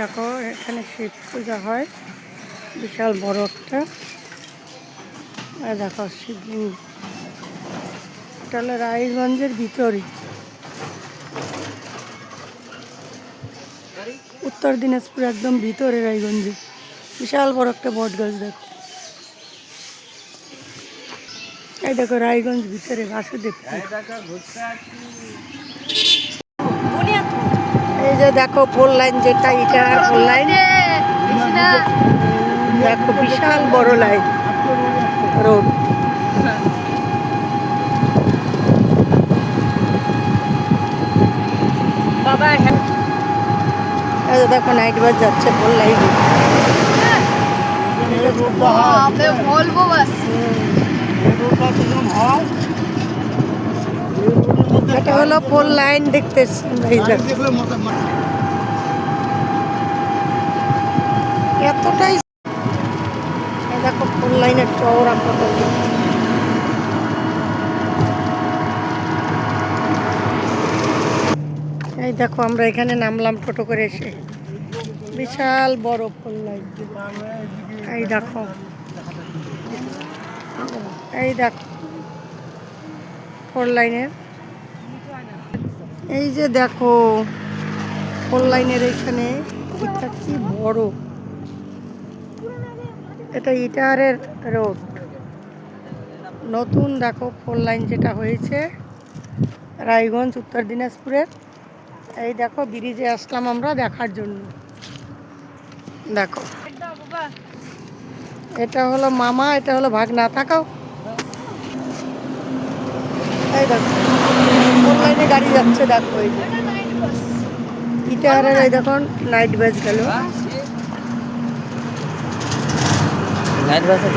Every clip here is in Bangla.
দেখো, এখানে শিব পূজা হয়। বিশাল বড় একটা। দেখো, শিবলিঙ্গ। এটা হলো রায়গঞ্জের ভিতরে। উত্তর দিনাজপুর একদম ভিতরে রায়গঞ্জে। বিশাল বড় একটা বট গাছ, দেখো। এই দেখো, রায়গঞ্জ ভিতরে বাসুদেব এই যে দেখো ফোর লাইন যেটা এটা ফোর লাইন দেখো বিশাল বড় লাইন রোড বাবা এই যে দেখো নাইট বাস যাচ্ছে ফোর লাইন বলব বাস এটা হলো ফোর লাইন দেখতে এসছি এই এতটাই দেখো ফোর লাইনের চওড়া কত এই দেখো, আমরা এখানে নামলাম টোটো করে এসে। বিশাল বড় ফোর লাইন এই দেখো। এই দেখো। ফোর লাইনের এই যে দেখো ফোর লাইনের এখানে। এটা কি বড়? এটা ইটারের রোড। নতুন দেখো, ফোর লাইন যেটা হয়েছে, রায়গঞ্জ, উত্তর দিনাজপুরের। এই দেখো, ব্রিজে আসলাম আমরা দেখার জন্য। দেখো। এটা হলো মামা, এটা হলো ভাগনা তাকাও এই দেখো। লাইনে গাড়ি যাচ্ছে দেখো এই যে। এই দেখুন নাইট বাস গেল। নাইট বাসে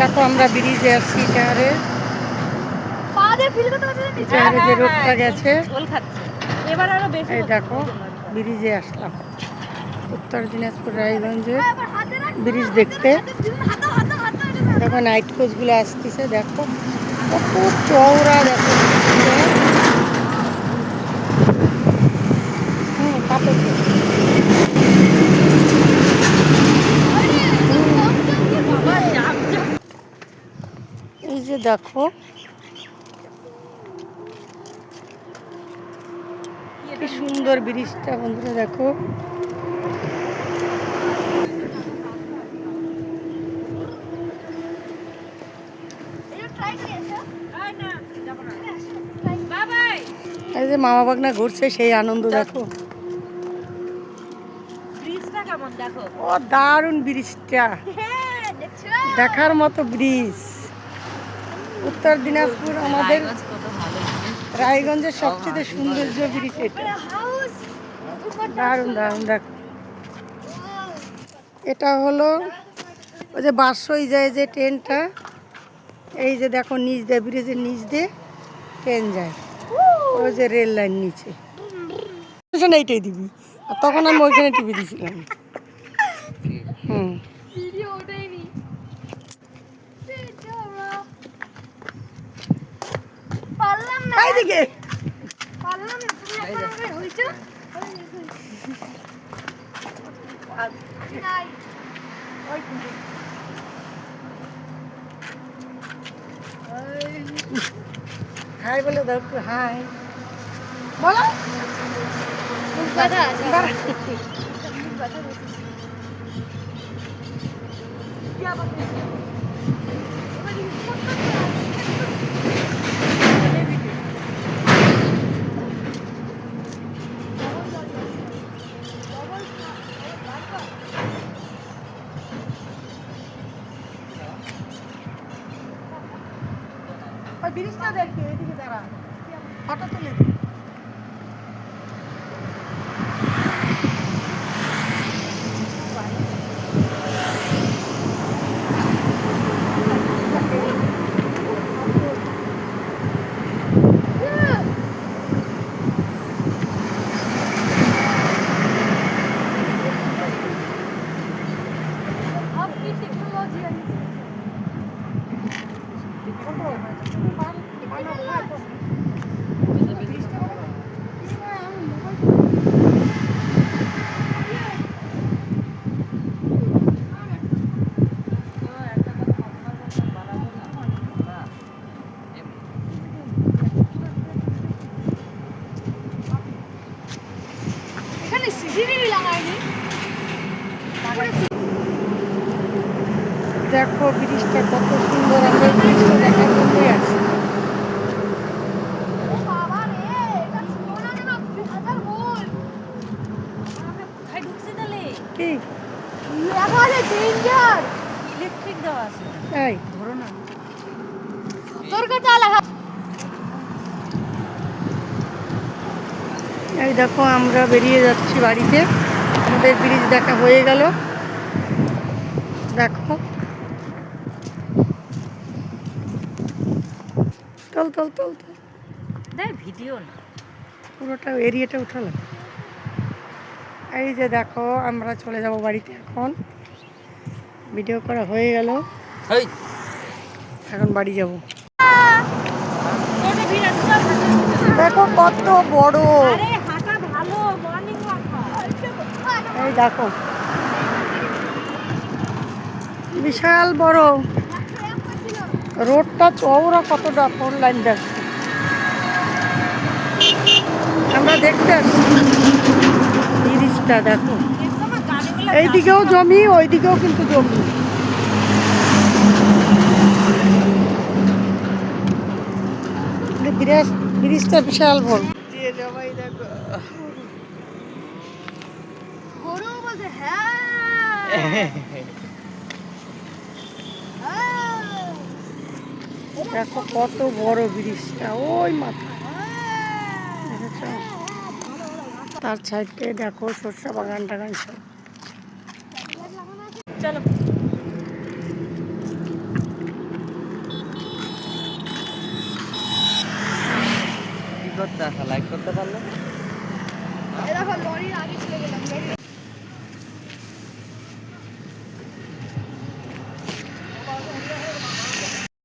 দেখো আমরা ব্রিজে আসছি ইটারে ইটারে যে রোডটা গেছে। এবার আরও এই দেখো ব্রিজে আসলাম। উত্তর দিনাজপুর রায়গঞ্জে ব্রিজ দেখতে। দেখো নাইট কোচগুলো আসতেছে, দেখো। কত চওড়া, দেখো। এই যে দেখো, কি সুন্দর ব্রিজটা, বন্ধুরা, দেখো। এই যে মামা বাগনা ঘুরছে সেই আনন্দ দেখো। ও দারুণ ব্রিজটা দেখার মতো ব্রিজ উত্তর দিনাজপুর আমাদের রায়গঞ্জের সবচেয়ে সৌন্দর্য ব্রিজ এটা। দারুণ দারুণ দেখো। এটা হলো ওই যে বাসই যায় যে ট্রেনটা এই যে দেখো নিচ দিয়ে ব্রিজের নিচ দিয়ে ট্রেন যায়। ওই যে রেল লাইন নিচে। এইটাই দিবি। আর তখন আমি ওইখানে টিভি দিছিলাম। হুম। এইদিকে নাই। হাই বলে দাও একটু হাই। বলো। কথা আছে দাঁড়া। কথা আছে ওই ব্রিজটা দেখি এদিকে দাঁড়া ফটো তুলে আমি দেখো ব্রিজটা কত সুন্দর একটা ব্রিজটা দেখার জন্যই ইলেকট্রিক দেওয়া আছে ধরো না? তোর কথা আলাদা এই দেখো আমরা বেরিয়ে যাচ্ছি বাড়িতে। আমাদের ব্রিজ দেখা হয়ে গেল। দেখো। চল চল চল চল। ভিডিও না। পুরোটা এরিয়াটা উঠালো। এই যে দেখো আমরা চলে যাব বাড়িতে এখন। ভিডিও করা হয়ে গেল। এখন বাড়ি যাব। দেখো কত বড়। এই দেখো। বিশাল বড়। রোডটা চওড়া কতটা ফোর লাইন দেখো। আমরা দেখতে আসছি। দেখো। এইদিকেও জমি, ওইদিকেও কিন্তু জমি। বিশাল বড়। বলছে হ্যাঁ। দেখো কত বড় ব্রিজটা ওই মাথা। তার সাইডে দেখো সর্ষে বাগান টাগান সব। চলো। কি করতে আসা? লাইক করতে পারলে?